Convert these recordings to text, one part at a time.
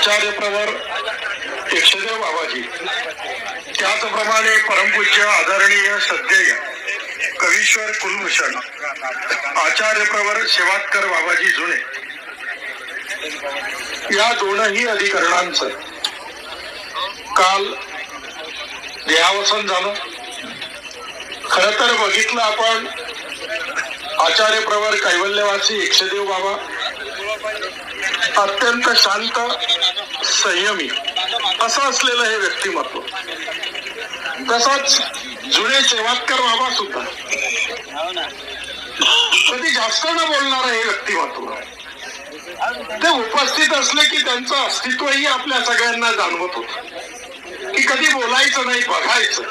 आचार्य प्रवर यक्षदेव बाबाजी. त्याचप्रमाणे परमपूज्य आदरणीय सद्यय कवीश्वर कुलभूषण आचार्य प्रवर शेवातकर बाबाजी जुने. या दोनही अधिकरणांचं काल देहावसन झालं. खर तर बघितलं आपण आचार्य प्रवर कैवल्यवासी यक्षदेव बाबा अत्यंत शांत संयमी असं असलेलं हे व्यक्तिमत्व. तसंच जुने सेवातकर बाबा सुद्धा. कधी जास्त न बोलणार हे व्यक्तिमत्व. ते उपस्थित असले की त्यांचं अस्तित्वही आपल्या सगळ्यांना जाणवत होत. की कधी बोलायचं नाही बघायचं.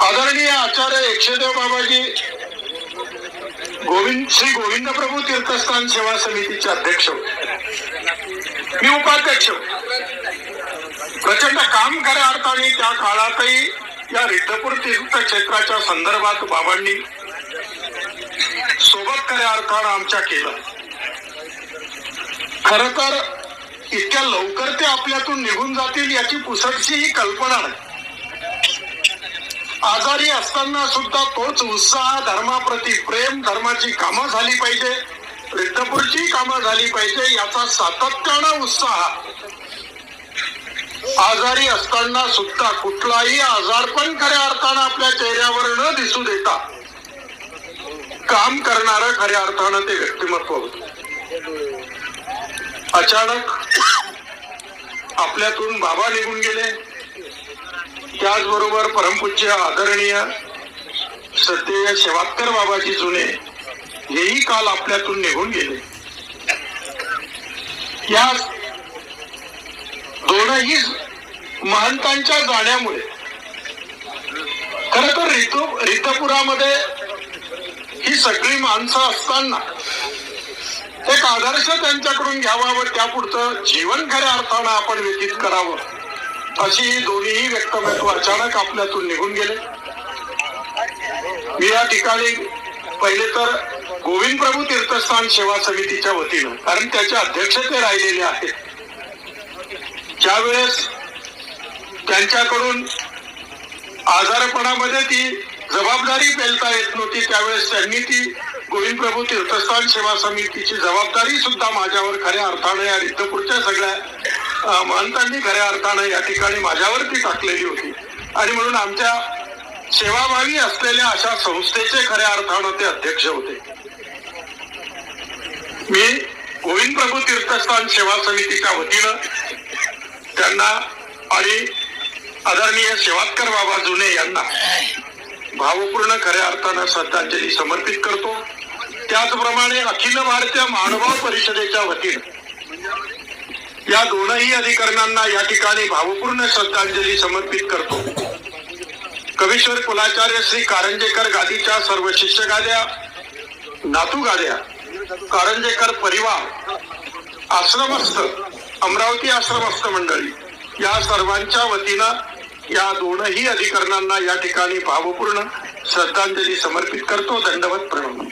आदरणीय आचार्य एकशेदेव बाबाजी गोविंद श्री गोविंद प्रभू तीर्थस्थान सेवा समितीचे अध्यक्ष. मी उपाध्यक्ष. प्रचंड काम करा अर्थाने त्या काळातही या रिद्धपूर तीर्थक्षेत्राच्या संदर्भात बाबांनी सोबत खऱ्या अर्थानं आमच्या केलं. खर तर इतक्या लवकर ते आपल्यातून निघून जातील याची पुसटशी ही कल्पना नाही. आजारी असताना सुद्धा तोच उत्साह धर्माप्रती प्रेम धर्माची कामं झाली पाहिजे. रिद्धपूरची कामं झाली पाहिजे याचा सातत्यानं उत्साह. आजारी असताना सुद्धा कुठलाही आजार पण खऱ्या अर्थानं आपल्या चेहऱ्यावर न दिसू देता. काम करणार खऱ्या अर्थानं ते व्यक्तिमत्व होत. अचानक आपल्यातून बाबा निघून गेले. त्याचबरोबर परमपूज्य आदरणीय सत्य शेवात्तर बाबाजी जुने हेही काल आपल्यातून निघून गेले. या दोनही महंतांच्या जाण्यामुळे खर तर रितू रिद्धपुरामध्ये ही सगळी माणसं असताना एक आदर्श त्यांच्याकडून घ्यावा व त्यापुढचं जीवन खऱ्या अर्थानं आपण व्यतीत करावं. अशी ही दोन्ही व्यक्तिमत्व अचानक आपल्यातून निघून गेले. मी या ठिकाणी पहिले तर गोविंद प्रभू तीर्थस्थान सेवा समितीच्या वतीनं कारण त्याचे अध्यक्ष ते राहिलेले आहेत. ज्यावेळेस त्यांच्याकडून आजारपणामध्ये ती जबाबदारी पेलता येत नव्हती त्यावेळेस त्यांनी ती गोविंद प्रभू तीर्थस्थान सेवा समितीची जबाबदारी सुद्धा माझ्यावर खऱ्या अर्थाने या रिद्धपूरच्या सगळ्या महंतांनी खऱ्या अर्थानं या ठिकाणी माझ्यावरती टाकलेली होती. आणि म्हणून आमच्या सेवाभावी असलेल्या अशा संस्थेचे खऱ्या अर्थानं ते अध्यक्ष होते. मी गोविंद प्रभू तीर्थस्थान सेवा समितीच्या वतीनं त्यांना आणि आदरणीय सेवातकर बाबा जुने यांना भावपूर्ण खऱ्या अर्थानं श्रद्धांजली समर्पित करतो. त्याचप्रमाणे अखिल भारतीय महानुभाव परिषदेच्या वतीनं या दोनही अधिकरणांना या ठिकाणी भावपूर्ण श्रद्धांजली समर्पित करतो. कवीश्वर कुलाचार्य श्री कारंजेकर गादीच्या सर्व शिष्य गाद्या नातू गाद्या कारंजेकर परिवार आश्रमस्थ अमरावती आश्रमस्थ मंडळी या सर्वांच्या वतीनं या दोनही अधिकरणांना या ठिकाणी भावपूर्ण श्रद्धांजली समर्पित करतो. दंडवत प्रणव.